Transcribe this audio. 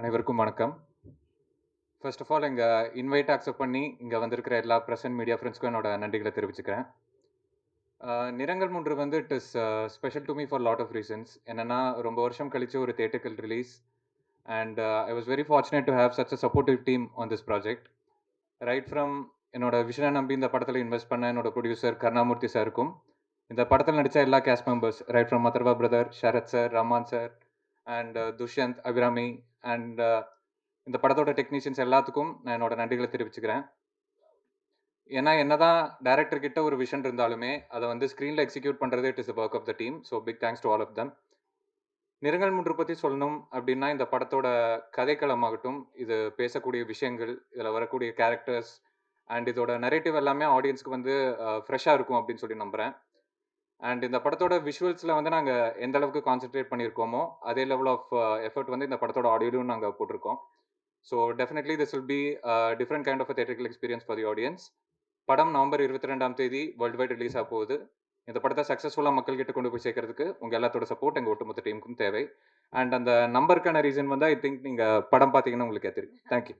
அனைவருக்கும் வணக்கம். First of all எங்கள் இன்வைட் அக்செப்ட் பண்ணி இங்கே வந்திருக்கிற எல்லா ப்ரெசன்ட் மீடியா ஃப்ரெண்ட்ஸ்க்கும் என்னோட நன்றிகளை தெரிவிச்சுக்கிறேன். நிறங்கள் மூன்று வந்து it is special to me for lot of reasons என்னென்னா ரொம்ப வருஷம் கழித்து ஒரு தேட்டர்கள் release and I was very fortunate to have such a supportive team on this project right from என்னோட விஷனை நம்பி இந்த படத்தில் இன்வெஸ்ட் பண்ண என்னோட ப்ரொடியூசர் கருணாமூர்த்தி சாருக்கும் இந்த படத்தில் நடித்த எல்லா cast members right from மதர்வா brother Sarath sir Rahman sir and Dushyanth Abhirami and இந்த படத்தோட டெக்னீஷியன்ஸ் எல்லாத்துக்கும் நான் என்னோட நன்றிகளை தெரிவிச்சுக்கிறேன். ஏன்னா என்னதான் டேரக்டர் கிட்ட ஒரு விஷன் இருந்தாலுமே அதை வந்து ஸ்க்ரீனில் எக்ஸிக்யூட் பண்ணுறது it is work of the team so big thanks to all of them Nirangal Moondru பற்றி சொல்லணும் அப்படின்னா இந்த படத்தோட கதைக்களமாகட்டும் இது பேசக்கூடிய விஷயங்கள் இதில் வரக்கூடிய கேரக்டர்ஸ் அண்ட் இதோட நரேட்டிவ் எல்லாமே ஆடியன்ஸ்க்கு வந்து uh, ஃப்ரெஷ்ஷாக இருக்கும் அப்படின்னு சொல்லி நம்புகிறேன் அண்ட் இந்த படத்தோட விஷுவல்ஸில் வந்து நாங்கள் எந்த அளவுக்கு கான்சென்ட்ரேட் பண்ணியிருக்கோமோ அதே லெவல் ஆஃப் எஃபர்ட் வந்து இந்த படத்தோட ஆடியோலையும் நாங்கள் போட்டிருக்கோம். So definitely this will be different kind of theatrical experience for the audience படம் நவம்பர் இருபத்தி ரெண்டாம் தேதி வேர்ல்டு வைட் ரிலீஸ் ஆக போகுது. இந்த படத்தை சக்ஸஸ்ஃபுல்லாக மக்கள் கிட்ட கொண்டு போய் சேர்க்கறதுக்கு உங்கள் எல்லாத்தோட சப்போர்ட் எங்கள் ஒட்டுமொத்த டீமுக்கும் தேவை. அண்ட் அந்த நம்பருக்கான ரீசன் வந்து ஐ திங்க் நீங்கள் படம் பார்த்தீங்கன்னா உங்களுக்கு தெரியும். தேங்க்யூ